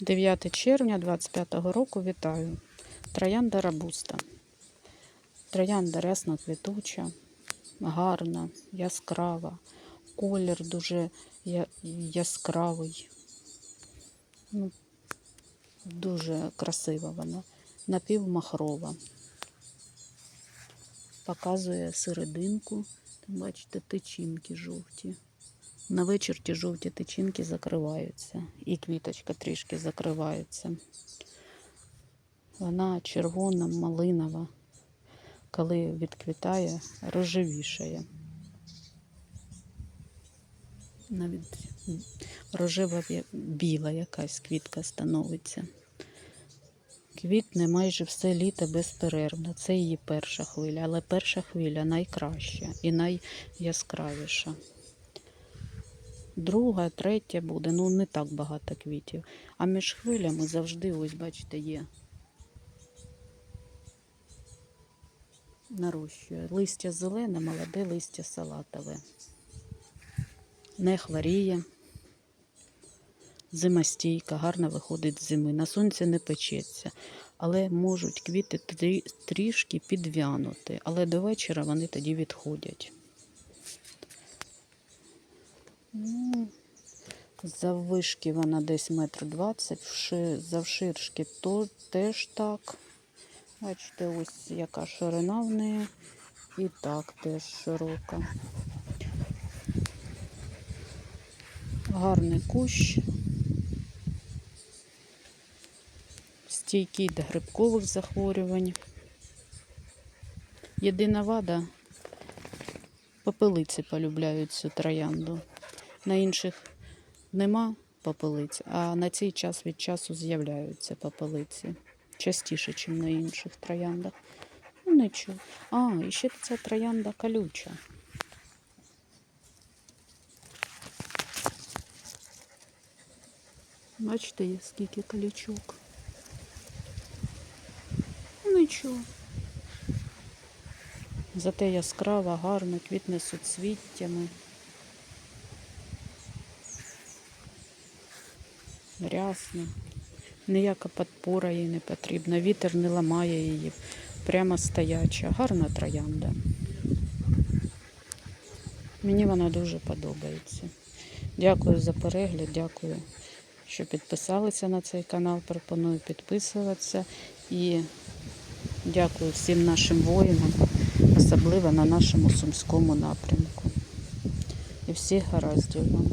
9 червня 25-го року вітаю. Троянда рабуста. Троянда рясно квітуча, гарна, яскрава. Колір дуже яскравий. Ну, дуже красива вона. Напівмахрова. Показує серединку. Бачите, тичинки жовті. На вечір ті жовті тичинки закриваються. І квіточка трішки закривається. Вона червона, малинова. Коли відквітає, рожевішає. Навіть рожева біла якась квітка становиться. Квітне майже все літо безперервно. Це її перша хвиля, але перша хвиля найкраща і найяскравіша. Друга, третя буде, ну не так багато квітів. А між хвилями завжди, ось бачите, є. Нарощує. Листя зелене, молоде листя салатове. Не хворіє. Зимостійка, гарно виходить з зими. На сонці не печеться, але можуть квіти трішки підвянути. Але до вечора вони тоді відходять. Ну, заввишки вона десь метр двадцять, завширшки то теж так. Бачите, ось яка ширина в неї. І так теж широка. Гарний кущ. Стійкий до грибкових захворювань. Єдина вада попелиці полюбляють цю троянду. На інших нема попелиць, а на цей час від часу з'являються попелиці. Частіше, ніж на інших трояндах. Ну, нічого. А, і ще ця троянда колюча. Бачите, скільки колючок. Нічого. Зате яскрава, гарна, квітне суцвіттями. Рясно. Ніяка підпора їй не потрібна. Вітер не ламає її. Прямо стояча. Гарна троянда. Мені вона дуже подобається. Дякую за перегляд, дякую, що підписалися на цей канал. Пропоную підписуватися. І дякую всім нашим воїнам, особливо на нашому сумському напрямку. І всіх гараздів вам.